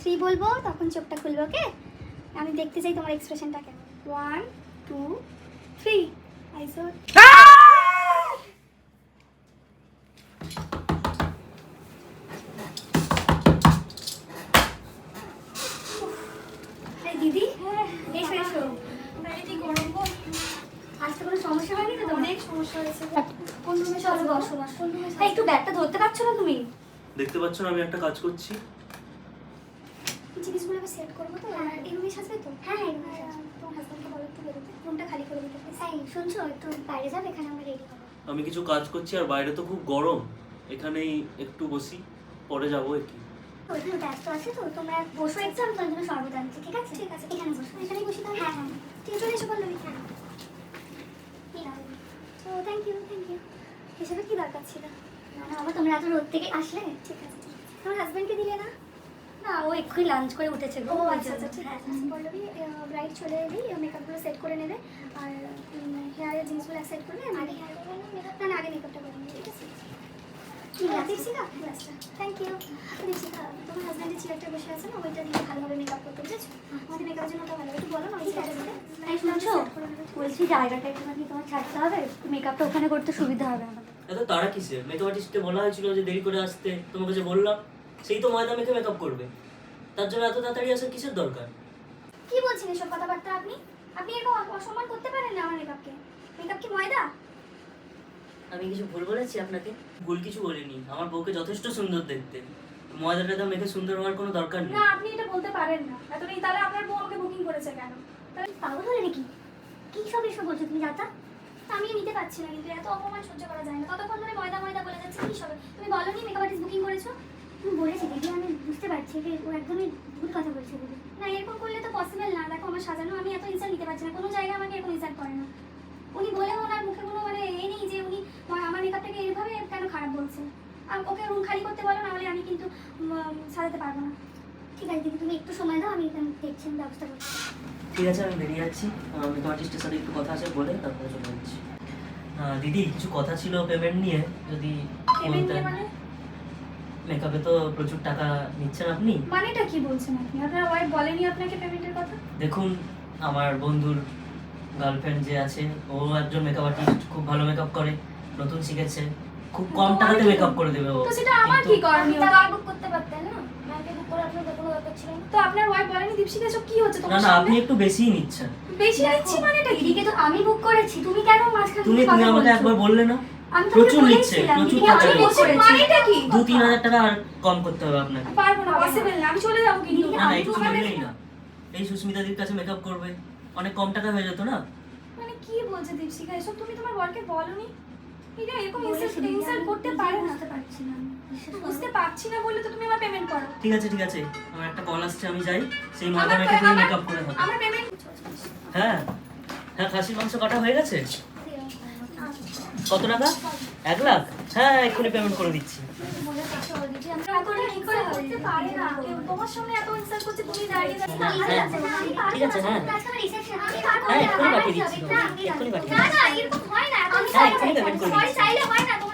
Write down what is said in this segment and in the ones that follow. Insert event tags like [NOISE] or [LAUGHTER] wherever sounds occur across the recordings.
Three বলব তখন চোখটা খুলবে ওকে আমি দেখতে চাই তোমার এক্সপ্রেশনটা কেমন। ওয়ান টু থ্রি আইসো। দিদি এসো এসো। বাড়িতে গরম আসতে কোনো সমস্যা হয়নি তো অনেক সমস্যা হয়েছে। কোন রুমে চলো বসো। বসো একটু ব্যাগটা ধরতে পারছ না তুমি? দেখতে পাচ্ছ না আমি একটা কাজ করছি। জিনিসগুলো আমি সেট করব তো? আর এই রুমে সাজবে তো? হ্যাঁ এই রুমে তোমার হাজব্যান্ডকে বলো একটু বেরোতে রুমটা খালি করে দিতে হ্যাঁ শুনছো? একটু বাইরে যাবে এখানে আমরা রেডি হব। আমি কিছু কাজ করছি আর বাইরে তো খুব গরম। এখানেই একটু বসি পরে যাব আর কি। ওইখানে ব্যস্ত আছে তো? তোমরা বসো একটু আমি তোমার জন্য শরবত আনছি ঠিক আছে? ঠিক আছে। এখানে বসো। এখানেই বসি তাহলে? হ্যাঁ হ্যাঁ। ঠিক চলে এসো বলল হ্যাঁ তো থ্যাংক ইউ থ্যাংক ইউ এসবে কি দরকার ছিল? না না বাবা তোমরা এত রোদ থেকে আসলে? ঠিক আছে। তোমার হাজব্যান্ডকে দিলে না? না ও এক্ষুনি লাঞ্চ করে উঠেছে গো। ও আচ্ছা আচ্ছা ঠিক আছে পল্লবী ব্রাইট চলে এলেই মেকআপগুলো সেট করে নেবে। আর হেয়ারের জিনিসগুলো সেট করবে আগে হেয়ার না মেকআপ না আগে মেকআপটা করে নেবে ঠিক আছে? ঠিক আছে। দীপশিকা থ্যাংক ইউ দীপশিকা তোমার হাজব্যান্ডের চেয়ারটা বসে আছে না ওইটা দিয়ে ভালোভাবে মেকআপ করতে বুঝেছ? আমাদের মেকআপের জন্য ওটা ভালো একটু বলো না ঠিক আছে। শুনছো? বলছি জায়গাটা একটুখানি তোমার ছাড়তে হবে মেকআপটা ওখানে করতে সুবিধা হবে আমাদের। এত তারা কিসে মেকআপ আর্টিস্টকে বলা হয়েছিল যে দেরি করে আসতে তোমাকে যে বললাম। সেই তো ময়দা মেখে মেকআপ করবে। তার জন্য এত তাড়াতাড়ি আসার কিসের দরকার? কি বলছেন এসব কথাবার্তা আপনি? আপনি এরকম অসম্মান করতে পারেন না আমার মেকআপকে। মেকআপ কি ময়দা? আমি কিছু ভুল বলেছি আপনাকে? ভুল কিছু বলিনি। আমার বউকে যথেষ্ট সুন্দর দেখতে। ময়দাটা টয়দা মেখে সুন্দর হওয়ার কোনো দরকার নেই। না আপনি এটা বলতে পারেন না। এতদিন তাহলে আপনার বউ আমাকে বুকিং করেছে কেন? তাহলে পাগল হলে নাকি? কি সব এসব বলছো তুমি যাতা? আমি নিতে পারছি না কিন্তু এত অপমান সহ্য করা যায় না। ততক্ষণ ধরে ময়দা ময়দা বলে যাচ্ছে কি সব? তুমি বলো নি মেকআপ আর্টিস্ট বুকিং করেছ তুমি বলেছি দিদি আমি বুঝতে পারছি একদমই ভুল কথা বলছে না এরকম করলে তো পসিবল না। দেখো আমার সাজানো আমি এত ইনসাল্ট নিতে পারছি না। কোনো জায়গায় আমাকে এরকম ইনসাল্ট করে না। উনি বলেও ওনার মুখে কোনো মানে এ নেই যে উনি আমার- মেকআপটাকে এইভাবে কেন খারাপ বলছেন আর ওকে রুম খালি করতে বলো নাহলে আমি কিন্তু সাজাতে পারব না। ঠিক আছে দিদি তুমি একটু সময় দাও আমি এখানে দেখছি আমি ব্যবস্থা করছি। ঠিক আছে আমি বেরিয়ে যাচ্ছি। মেকআপ আর্টিস্টের সাথে একটু কথা আছে বলে তারপরে চলে যাচ্ছি। দিদি কিছু কথা ছিল পেমেন্ট নিয়ে? যদি পেমেন্ট মানে? মেকআপে তো প্রচুর টাকা নিচ্ছেন আপনি। মানেটা কি বলছেন আপনি? আপনার ওয়াইফ বলেনি আপনাকে পেমেন্টের কথা? দেখুন আমার বন্ধুর গার্লফ্রেন্ড যে আছে ও একজন মেকআপ আর্টিস্ট খুব ভালো মেকআপ করে নতুন শিখেছে। খুব কম টাকাতে মেকআপ করে দেবে ও। তো সেটা আমার কি করণীয়? টাকা বুক করতে পারতেন না? ব্যাংকে বুক করে আপনার কোনো দরকার ছিল না। তো আপনার ওয়াইফ বলেনি দীপশিকা এসব কি হচ্ছে না তোমার না আপনি একটু বেশিই নিচ্ছেন। বেশি নিচ্ছি মানেটা কি? এদিকে তো আমি বুক করেছি। তুমি কেন মাঝখানে তুমি তুমি আমাকে একবার বললে না? প্রচুর নিচ্ছে, প্রচুর টাকা নিচ্ছে। মানেটা কি? দু তিন হাজার টাকা আর কম করতে হবে আপনাকে। পারব না পসিবল না। আমি চলে যাব কিন্তু। না না একটু তোমার না। এই সুস্মিতাদির কাছে মেকআপ করবে। অনেক কম টাকা হয়ে যেত না? মানে কি বলছে দীপশিকা এসব তুমি তোমার বরকে বলনি? এটা এরকম ইনসাল্ট দিদি, ইনসাল্ট আমি করতে পারে না। বুঝতে পারছি না। বুঝতে পারছি বলে তো তুমি আমার পেমেন্ট করো। ঠিক আছে ঠিক আছে। আমার একটা কল আসছে আমি যাই। সেই আমার তুমি মেকআপ করে আমার পেমেন্ট হ্যাঁ। হ্যাঁ খাসির মাংস কাটা হয়ে গেছে? কত টাকা? এক লাখ? হ্যাঁ এক্ষুনি পেমেন্ট করে দিচ্ছি। আমি হ্যাঁ, আমি আমি হ্যাঁ।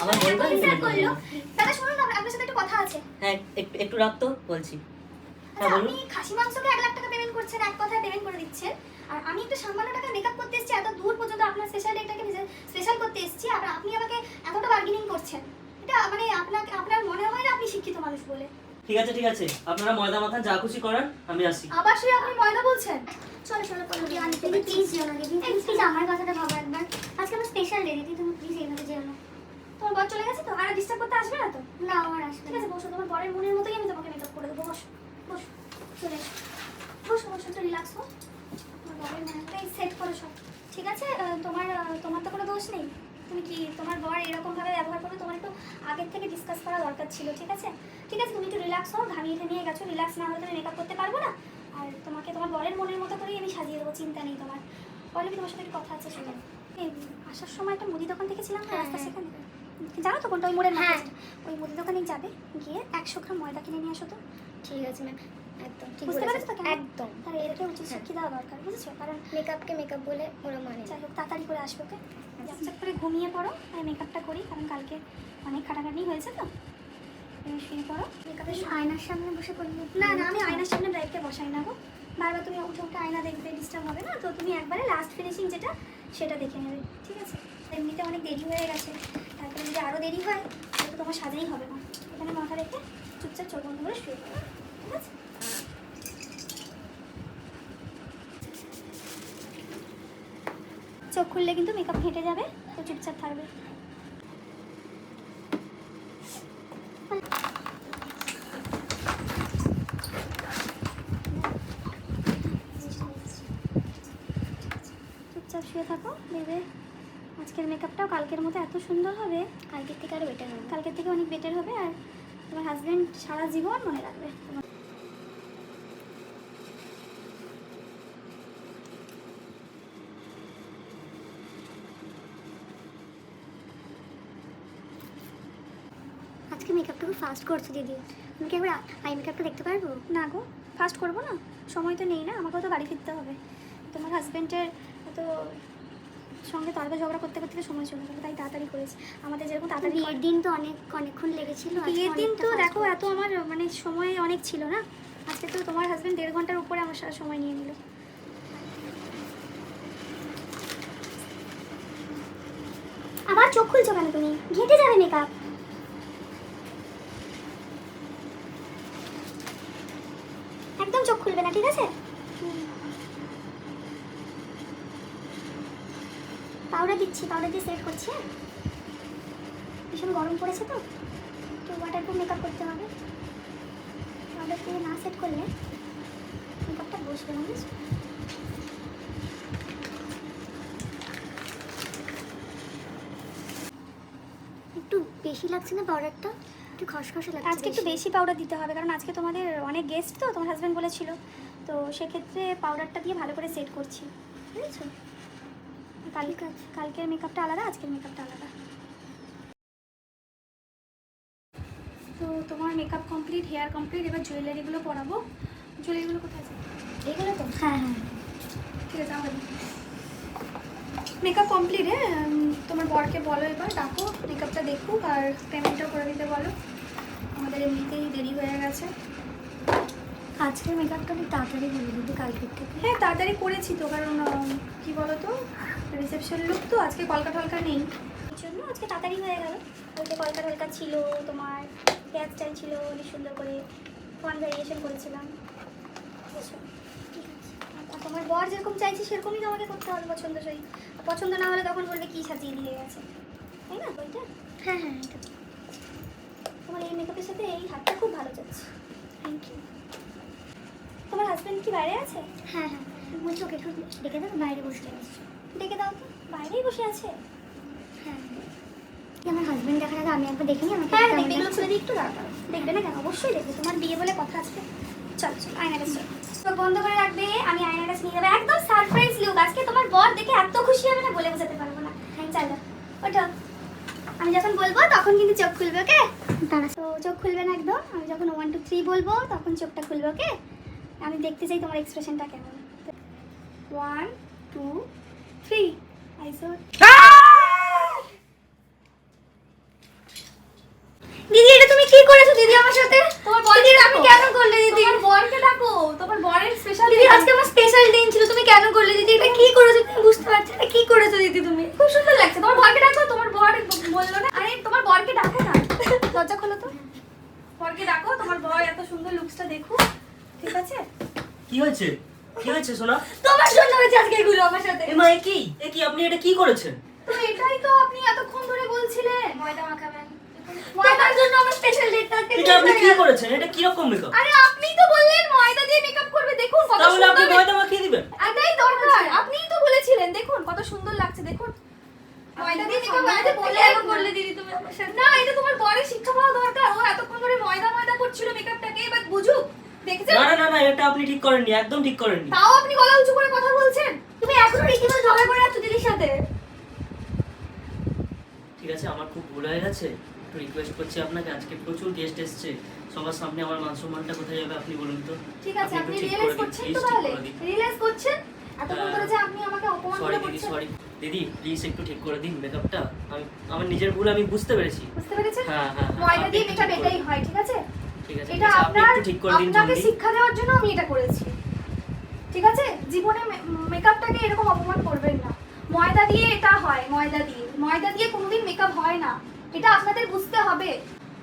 আমি হ্যাঁ, একটু রাখতো বলছি। আচ্ছা, বলুন। আপনি খাসি মাংসকে এক লাখ টাকা পেমেন্ট করছেন? এক কথায় পেমেন্ট করে দিচ্ছেন। আর আমি একটা সামান্য টাকা মেকআপ করতে এসেছি এত দূর পর্যন্ত আপনার স্পেশাল ডেটাকে স্পেশাল করতে এসেছি আর আপনি আমাকে এতটা বার্গেনিং করছেন। এটা মানে আপনাকে আপনার মনে হয় না আপনি শিক্ষিত মানুষ বলে? ঠিক আছে ঠিক আছে। আপনারা ময়দা মাথা যা খুশি করান আমি আসি। আবার সেই আপনি ময়দা বলছেন? চলো চলো পল্লবী আমি দিদি প্লিজ যেও না। দিদি প্লিজ আমার কথাটা ভাবো একবার। আজকে আমার স্পেশাল ডে দিদি তুমি প্লিজ এইভাবে যেও না। তোমার বর চলে গেছে তো? আর ডিস্টার্ব করতে আসবে না তো? না আমার আসবে ঠিক আছে বসো তোমার বরের মনের মতোই আমি তোমাকে মেকআপ করে দেবো বসো বসো চলে বসো বসো একটু রিল্যাক্স হো বরের মনটাই সেট করো সব। ঠিক আছে? তোমার তোমার তো কোনো দোষ নেই। তুমি কি তোমার বর এরকমভাবে ব্যবহার করবে? তোমার একটু আগের থেকে ডিসকাস করা দরকার ছিল ঠিক আছে? ঠিক আছে তুমি একটু রিল্যাক্স হও ঘামিয়ে ঘামিয়ে গেছো রিল্যাক্স না হলে তুমি মেকআপ করতে পারব না। আর তোমাকে তোমার বরের মনের মতো করেই আমি সাজিয়ে দেবো চিন্তা নেই তোমার। বলে তোমার সাথে একটু কথা আছে এই আসার সময় একটা মুদি দোকান দেখেছিলাম না রাস্তা সেখানে জানো তো কোনটা? ওই মোড়ের হ্যাঁ। ওই মুদি দোকানে যাবে গিয়ে একশো গ্রাম ময়দা কিনে নিয়ে আসো তো। ঠিক আছে ম্যাম একদম ঠিক বুঝতে। তো একদম। তাহলে এদেরকে উচিত শিক্ষা দেওয়া দরকার বুঝেছ? কারণ মেকআপকে মেকআপ বলে ওরা মানে। যাই হোক তাড়াতাড়ি করে আসবে ওকে? ঝকঝক করে ঘুমিয়ে পড়ো আর মেকআপটা করি কারণ কালকে অনেক খাটাখাটি হয়েছে তো। তুমি শুয়ে পড়ো। মেকআপের আয়নার সামনে বসে করলে না না আমি আয়নার সামনে ব্রাইটকে বসাই না গো। বারবার তুমি উঠে উঠে আয়না দেখবে ডিস্টার্ব হবে না? তো তুমি একবারে লাস্ট ফিনিশিং যেটা সেটা দেখে নেবে ঠিক আছে? এমনিতে অনেক দেরি হয়ে গেছে তারপরে যদি আরও দেরি হয় তাহলে তো তোমার সাজাই হবে না। এখানে মাথা রেখে চুপচাপ চোখ বন্ধ করে শুয়ে পড়ো ঠিক আছে? চোখ খুললে কিন্তু মেকআপ হেঁটে যাবে তো চুপচাপ থাকবে। চুপচাপ শুয়ে থাকো ভেবে আজকের মেকআপটাও কালকের মতো এত সুন্দর হবে। কালকের থেকে আরও বেটার হবে। কালকের থেকে অনেক বেটার হবে আর তোমার হাজব্যান্ড সারা জীবন মনে রাখবে। তোমার আজকে মেকআপটা খুব ফাস্ট করছ দিদি। তুমি কি একবার আই মেকআপটা দেখতে পারব? না গো ফাস্ট করব না। সময় তো নেই না আমাকেও তো বাড়ি ফিরতে হবে। তোমার হাজব্যান্ডের তো সঙ্গে তর্ক ঝগড়া করতে করতে সময় চলে যাবে তাই তাড়াতাড়ি করেছি। আমাদের যেরকম তাড়াতাড়ি বিয়ের দিন তো অনেক অনেকক্ষণ লেগেছিল বিয়ের দিন তো দেখো এত আমার মানে সময় অনেক ছিল না। আজকে তো তোমার হাজব্যান্ড দেড় ঘণ্টার উপরে আমার সাথে সময় নিয়ে নিল। আবার চোখ খুলছো কেন তুমি? ঘেটে যাবে মেকআপ একদম চোখ খুলবে না, ঠিক আছে? পাউডার দিচ্ছি পাউডার দিয়ে সেট করছি হ্যাঁ? ভীষণ গরম পড়েছে তো তো ওয়াটার ওয়াটারপ্রুফ মেকআপ করতে হবে। পাউডার দিয়ে না সেট করলে মেকআপটা বসবে না একটু বেশি লাগছে না পাউডারটা একটু খসখসে লাগছে আজকে একটু বেশি। পাউডার দিতে হবে কারণ আজকে তোমাদের অনেক গেস্ট তো তোমার হাজব্যান্ড বলেছিল। তো সেক্ষেত্রে পাউডারটা দিয়ে ভালো করে সেট করছি বুঝেছ? কালকে কালকের মেকআপটা আলাদা আজকের মেকআপটা আলাদা। তো তোমার মেকআপ কমপ্লিট হেয়ার কমপ্লিট এবার জুয়েলারিগুলো পরাবো। জুয়েলারিগুলো কোথায় আছে? এগুলো তো? হ্যাঁ হ্যাঁ। ঠিক আছে আমাদের মেকআপ কমপ্লিট হ্যাঁ? বরকে বলো এবার ডাকো মেকআপটা দেখুক আর পেমেন্টটা করে দিতে বলো। আমাদের এমনিতেই দেরি হয়ে গেছে। আজকের মেকআপটা আমি তাড়াতাড়ি বলে দিদি কালকের থেকে। হ্যাঁ তাড়াতাড়ি করেছি তো কারণ কি বলো তো রিসেপশন লুক তো আজকে কলকা টলকা নেই। এই জন্য আজকে তাড়াতাড়ি হয়ে গেল। ওইটা কলকা টলকা ছিল তোমার হেয়ার স্টাইল ছিল অনেক সুন্দর করে ওয়ান ভ্যারিয়েশন করেছিলাম বুঝেছ? ঠিক আছে। আর তোমার বর যেরকম চাইছে সেরকমই তোমাকে করতে হবে পছন্দসই আর পছন্দ না হলে তখন বলবে কি সাজিয়ে দিয়ে গেছে। তাই না বইটা? হ্যাঁ হ্যাঁ এটা। তোমার এই মেকআপের সাথে এই হাতটা খুব ভালো যাচ্ছে। থ্যাংক ইউ তোমার হাজব্যান্ড কি বাইরে আছে? হ্যাঁ হ্যাঁ বলছি ওকে একটু ডেকে দাও বাইরে বসে আছে। ডেকে দাও তো বাইরেই বসে আছে? হ্যাঁ কি আমার হাজবেন্ড দেখার আগে আমি একবার দেখে নিই আমাকে হ্যাঁ দেখবে এগুলো খুলে দিয়ে একটু দাঁড়াও। দেখবে না কেন? অবশ্যই দেখবে তোমার বিয়ে বলে কথা আছে। চল চল আয়না চল চোখ বন্ধ করে রাখবে আমি আয়না কাছে নিয়ে যাব। একদম সারপ্রাইজ লুক আজকে তোমার বর দেখে এত খুশি হবে না বলে বোঝাতে পারব না। হ্যাঁ চলো ওঠো। আমি যখন বলব তখন কিন্তু চোখ খুলবে ওকে? দাঁড়া। তো চোখ খুলবে না একদম। আমি যখন ওয়ান টু থ্রি বলব তখন চোখটা খুলবে ওকে? আমি দেখতে চাই তোমার এক্সপ্রেশনটা কেমন। ওয়ান টু থ্রি আইসো। দিদি এটা তুমি কি করেছ দিদি আমার সাথে? তোমার বলকে আমি কেন করলে দিদি? তোমার বরকে ডাকো। তোমার বরের স্পেশাল দিদি আজকে আমার স্পেশাল দিন ছিল তুমি কেন করলে দিদি? এটা কি করেছ? তুমি বুঝতে পারছ না কি করেছ দিদি তুমি? খুব সুন্দর লাগছে। তোমার বরকে ডাকো তোমার বর বলল না। আরে তোমার বরকে ডাকো না। [LAUGHS] দরজা খোলো তো। বরকে ডাকো তোমার বর এত সুন্দর লুকসটা দেখো ঠিক আছে? কি হয়েছে? কি হয়েছে সোনা? তোমার জন্য হয়েছে আজকে এগুলো আমার সাথে। এ মা এ কি? এ কি আপনি এটা কি করেছেন? তো এটাই তো আপনি এতক্ষণ ধরে বলছিলেন। ময়দা মাখাবেন ময়দার জন্য আমার স্পেশাল ডেটটা আজকে এটা আপনি কি করেছেন? এটা কি রকম মেকআপ আরে আপনিই তো বললেন ময়দা দিয়ে মেকআপ করবে দেখুন কত তাহলে আপনি সুন্দর ময়দা মাখিয়ে দিবেন। এটাই দরকার। আপনিই তো বলেছিলেন দেখুন কত সুন্দর লাগছে দেখুন। ময়দা দিয়ে মেকআপ বানাতে বলে এখন বললে দিদি তুমি আমার সাথে। না এটা তোমার বরের শিক্ষা পাওয়া দরকার। ও এতক্ষণ ধরে ময়দা ময়দা করছিল মেকআপটাকে এবার বুঝুক দেখেছেন? না না না না এটা আপনি ঠিক করেননি একদম ঠিক করেননি। তাও আপনি গলা উঁচু করে কথা বলছেন? তুমি এখনও রীতিমতো ঝগড়া করে আছো দিদির সাথে? ঠিক আছে আমার খুব ভুল হয়ে গেছে। একটু রিকোয়েস্ট করছি আপনাকে আজকে প্রচুর গেস্ট এসছে। সবার সামনে আমার মান সম্মানটা কোথায় যাবে আপনি বলুন তো। ঠিক আছে আপনি রিয়েলাইজ করছেন তো তাহলে? রিয়েলাইজ করছেন? এতক্ষণ ধরে যে আপনি আমাকে অপমান করে বলছেন? সরি দিদি প্লিজ একটু ঠিক করে দিন মেকআপটা আমি আমার নিজের ভুল আমি বুঝতে পেরেছি। বুঝতে পেরেছেন? হ্যাঁ হ্যাঁ হ্যাঁ, ময়দা দিয়ে একটু মেকআপ এটাই হয় ঠিক আছে? ঠিক আছে এটা আপনার ঠিক করে দিন আপনাকে শিক্ষা দেওয়ার জন্য আমি এটা করেছি। ঠিক আছে? জীবনে মেকআপটাকে এরকম অপমান করবেন না। ময়দা দিয়ে এটা হয় ময়দা দিয়ে। ময়দা দিয়ে কোনোদিন মেকআপ হয় না। এটা আপনাদের বুঝতে হবে।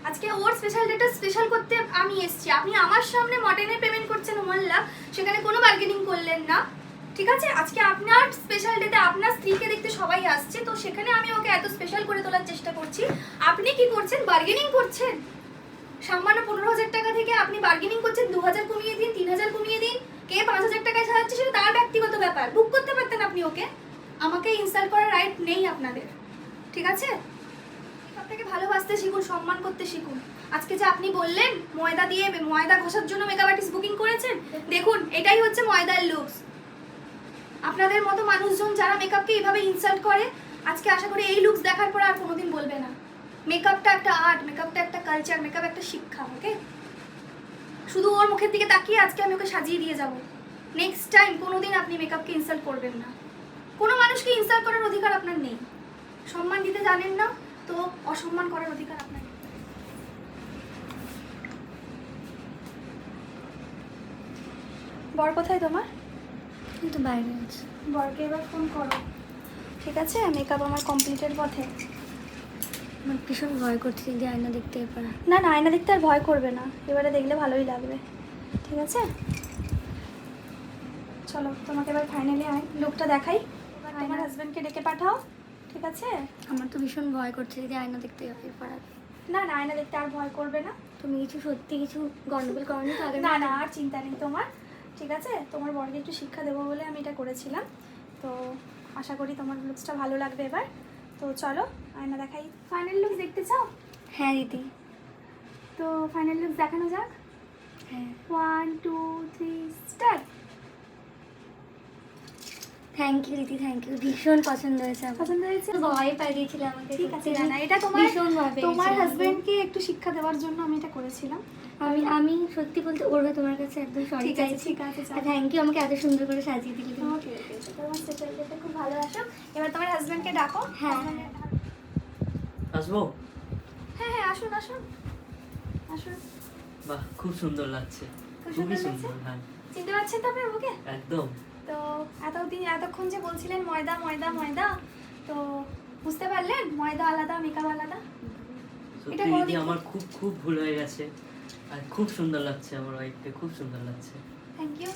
আজকে ওর স্পেশাল ডেটা স্পেশাল করতে আমি এসেছি। আপনি আমার সামনে মডেনে পেমেন্ট করছেন ওয়ান সেখানে কোনো বার্গেনিং করলেন না। ঠিক আছে? আজকে আপনার স্পেশাল ডেতে আপনার স্ত্রীকে দেখতে সবাই আসছে, তো সেখানে আমি ওকে এত স্পেশাল করে তোলার চেষ্টা করছি। আপনি কি করছেন? বার্গেনিং করছেন? সামান্য পনেরো হাজার টাকা থেকে আপনি বার্গেনিং করছেন, দু হাজার কমিয়ে দিন, তিন হাজার কমিয়ে দিন। কে পাঁচ হাজার টাকায় সাজাচ্ছে সেটা তার ব্যক্তিগত ব্যাপার। বুক করতে পারতেন আপনি ওকে? আমাকে ইনসাল্ট করার রাইট নেই আপনাদের। ঠিক আছে? আপনাকে ভালোবাসতে শিখুন, সম্মান করতে শিখুন। আজকে যে আপনি বললেন, ময়দা দিয়ে ময়দা ঘষার জন্য মেকআপ আর্টিস্ট বুকিং করেছেন, দেখুন, এটাই হচ্ছে ময়দার লুকস আপনাদের মতো মানুষজন যারা মেকআপকে এইভাবে ইনসাল্ট করে, আজকে আশা করি এই লুকস দেখার পরে আর কোনোদিন বলবে না। মেকআপটা একটা আর্ট মেকআপটা একটা কালচার মেকআপ একটা শিক্ষা ওকে শুধু ওর মুখের দিকে তাকিয়ে আজকে আমি ওকে সাজিয়ে দিয়ে যাব। নেক্সট টাইম কোনোদিন আপনি মেকআপকে ইনসাল্ট করবেন না। কোনো মানুষকে ইনসাল্ট করার অধিকার আপনার নেই। সম্মান দিতে জানেন না তো অসম্মান করার অধিকার আপনার। বর কোথায় তোমার? কিন্তু বাইরে আছে। বরকে এবার ফোন করো। ঠিক আছে মেকআপ আমার কমপ্লিটের পথে। আমার ভীষণ ভয় করছে যে আয়না দেখতে পারা। না না আয়না দেখতে আর ভয় করবে না। এবারে দেখলে ভালোই লাগবে। ঠিক আছে? চলো তোমাকে এবার ফাইনালি লুকটা দেখাই। এবার তোমার হাজব্যান্ডকে ডেকে পাঠাও। ঠিক আছে? আমার তো ভীষণ ভয় করছে যে আয়না দেখতে পারা না না আয়না দেখতে আর ভয় করবে না। তুমি কিছু সত্যি কিছু গন্ডগোল করনি তো আগে না না আর চিন্তা নেই তোমার। ঠিক আছে? তোমার বরকে একটু শিক্ষা দেবো বলে আমি এটা করেছিলাম। তো আশা করি তোমার লুকসটা ভালো লাগবে এবার। তো চলো আয়না দেখাই। ফাইনাল লুক দেখতে চাও? হ্যাঁ দিদি। তো ফাইনাল লুক দেখানো যাক। হ্যাঁ। One two three start thank you দিদি থ্যাংক ইউ ভীষণ পছন্দ হয়েছে পছন্দ হয়েছে? ভয় পাই দিয়েছিল আমাকে ঠিক আছে না এটা তোমার তোমার হাজবেন্ডকে একটু শিক্ষা দেওয়ার জন্য আমি এটা করেছিলাম। আমি আমি সত্যি বলতে ওর তোমার কাছে একদম সরি চাইছি। ঠিক আছে। থ্যাংক ইউ আমাকে এত সুন্দর করে সাজিয়ে দিলি। ওকে ওকে তোমার খুব ভালো আসো। এবার তোমার হাজবেন্ডকে ডাকো। হ্যাঁ। আসব? হ্যাঁ হ্যাঁ আসুন আসুন। আসুন। বাহ খুব সুন্দর লাগছে। খুব সুন্দর লাগছে? হ্যাঁ। চিনতে পারছেন তো আপনি আমাকে একদম। তো এতদিন এতক্ষণ যে বলছিলেন ময়দা ময়দা ময়দা তো বুঝতে পারলেন? ময়দা আলাদা মেকআপ আলাদা? এটা দিদি আমার খুব খুব ভুল হয়ে গেছে। আর খুব সুন্দর লাগছে আমার ওয়াইফকে খুব সুন্দর লাগছে। থ্যাংক ইউ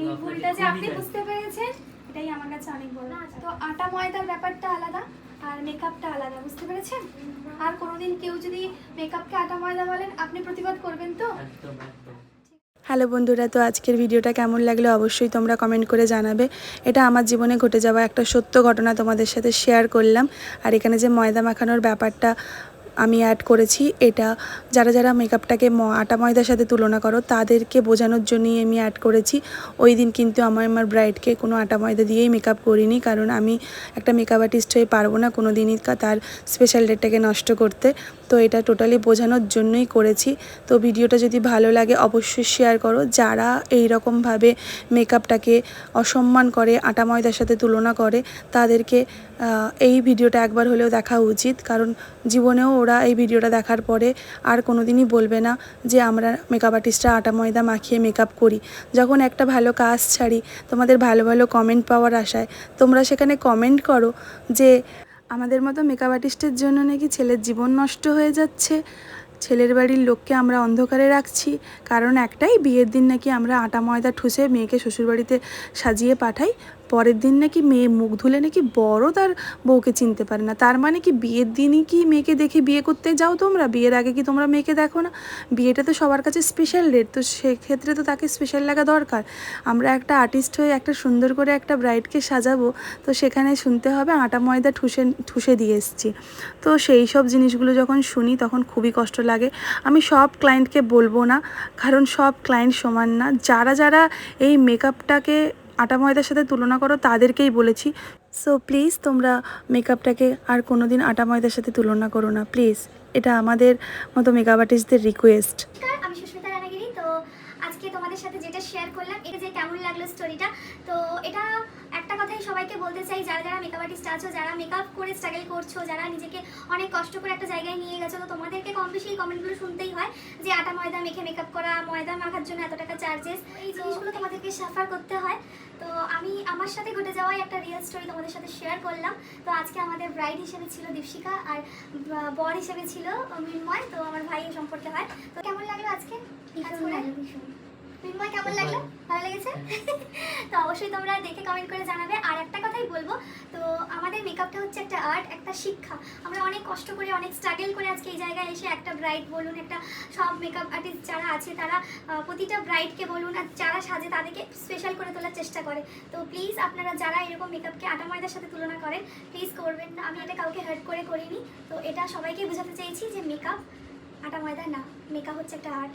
এই ভুলটা যে আপনি বুঝতে পেরেছেন এটাই আমার কাছে অনেক বড় তো আটা ময়দার ব্যাপারটা আলাদা আর মেকআপটা আলাদা বুঝতে পেরেছেন? আর কোনোদিন কেউ যদি মেকআপকে আটা ময়দা বলেন আপনি প্রতিবাদ করবেন তো? একদম একদম। হ্যালো বন্ধুরা, তো আজকের ভিডিওটা কেমন লাগল অবশ্যই তোমরা কমেন্ট করে জানাবে। এটা আমার জীবনে ঘটে যাওয়া একটা সত্য ঘটনা তোমাদের সাথে শেয়ার করলাম। আর এখানে যে ময়দা মাখানোর ব্যাপারটা আমি অ্যাড করেছি, এটা যারা যারা মেকআপটাকে ম- আটা ময়দার সাথে তুলনা করো, তাদেরকে বোঝানোর জন্যই আমি অ্যাড করেছি। ওই দিন কিন্তু আমার আমার ব্রাইডকে কোনো আটা ময়দা দিয়েই মেকআপ করিনি, কারণ আমি একটা মেকআপ আর্টিস্ট হয়ে পারব না কোনো দিনই তার স্পেশাল ডেটটাকে নষ্ট করতে। তো এটা টোটালি বোঝানোর জন্যই করেছি। তো ভিডিওটা যদি ভালো লাগে অবশ্যই শেয়ার করো। যারা এই রকমভাবে মেকআপটাকে অসম্মান করে, আটা ময়দার সাথে তুলনা করে, তাদেরকে এই ভিডিওটা একবার হলেও দেখা উচিত। কারণ জীবনেও ওরা এই ভিডিওটা দেখার পরে আর কোনো দিনই বলবে না যে আমরা মেকআপ আর্টিস্টরা আটা ময়দা মাখিয়ে মেকআপ করি। যখন একটা ভালো কাজ ছাড়ি, তোমাদের ভালো ভালো কমেন্ট পাওয়ার আশায়, তোমরা সেখানে কমেন্ট করো যে আমাদের মতো মেকআপ আর্টিস্টের জন্য নাকি ছেলের জীবন নষ্ট হয়ে যাচ্ছে? ছেলের বাড়ির লোককে আমরা অন্ধকারে রাখছি। কারণ একটাই বিয়ের দিন নাকি আমরা আটা ময়দা ঠুসে মেয়েকে শ্বশুরবাড়িতে সাজিয়ে পাঠাই। পরের দিন নাকি মেয়ে মুখ ধুলে নাকি বড় তার বউকে চিনতে পারে না। তার মানে কি বিয়ের দিনই কি মেয়েকে দেখে বিয়ে করতে যাও তোমরা? বিয়ের আগে কি তোমরা মেয়েকে দেখো না? বিয়েটা তো সবার কাছে স্পেশাল ডেট তো সেক্ষেত্রে তো তাকে স্পেশাল লাগা দরকার। আমরা একটা আর্টিস্ট হয়ে একটা সুন্দর করে একটা ব্রাইডকে সাজাবো, তো সেখানে শুনতে হবে আটা ময়দা ঠুসে ঠুসে দিয়ে এসছি। তো সেই সব জিনিসগুলো যখন শুনি তখন খুবই কষ্ট লাগে। আমি সব ক্লায়েন্টকে বলব না, কারণ সব ক্লায়েন্ট সমান না। যারা যারা এই মেকআপটাকে আটা ময়দার সাথে তুলনা করো, তাদেরকেই বলেছি। সো প্লিজ তোমরা মেকআপটাকে আর কোনো দিন আটা ময়দার সাথে তুলনা করো না প্লিজ এটা আমাদের মতো মেকআপ আর্টিস্টদের রিকোয়েস্ট নমস্কার আমি সুস্মিতা রানাগিরি তো আজকে তোমাদের সাথে যেটা শেয়ার করলাম এটা যে কেমন লাগল স্টোরিটা তো এটা একটা কথাই সবাইকে বলতে চাই যারা যারা মেকআপ আর্টিস্ট আছো যারা মেকআপ করে স্ট্রাগল করছ যারা নিজেকে অনেক কষ্ট করে একটা জায়গায় নিয়ে গেছো তো তোমাদেরকে কম বেশি এই কমেন্টগুলো শুনতেই হয় যে আটা ময়দা মেখে মেকআপ করা ময়দা মাখার জন্য এত টাকা চার্জেস এই জিনিসগুলো তোমাদেরকে সাফার করতে হয়। তো আমি আমার সাথে ঘটে যাওয়াই একটা রিয়েল স্টোরি তোমাদের সাথে শেয়ার করলাম। তো আজকে আমাদের ব্রাইড হিসেবে ছিল দীপশিকা আর বর হিসেবে ছিল মৃন্ময় তো আমার ভাই সম্পর্কে হয়। তো কেমন লাগল আজকে? কাজ কেমন লাগল? ভালো। লেগেছে? তো অবশ্যই তোমরা দেখে কমেন্ট করে জানাবে। আর একটা কথাই বলব তো আমাদের মেকআপটা হচ্ছে একটা আর্ট একটা শিক্ষা। আমরা অনেক কষ্ট করে অনেক স্ট্রাগল করে আজকে এই জায়গায় এসে একটা ব্রাইড বলুন একটা সব মেকআপ আর্টিস্ট যারা আছে তারা প্রতিটা ব্রাইডকে বলুন আর যারা সাজে তাদেরকে স্পেশাল করে তোলার চেষ্টা করে। তো প্লিজ আপনারা যারা এরকম মেকআপকে আটা ময়দার সাথে তুলনা করেন প্লিজ করবেন না। আমি এটা কাউকে হার্ট করে করিনি। তো এটা সবাইকে বোঝাতে চেয়েছি যে মেকআপ আটা ময়দা না মেকআপ হচ্ছে একটা আর্ট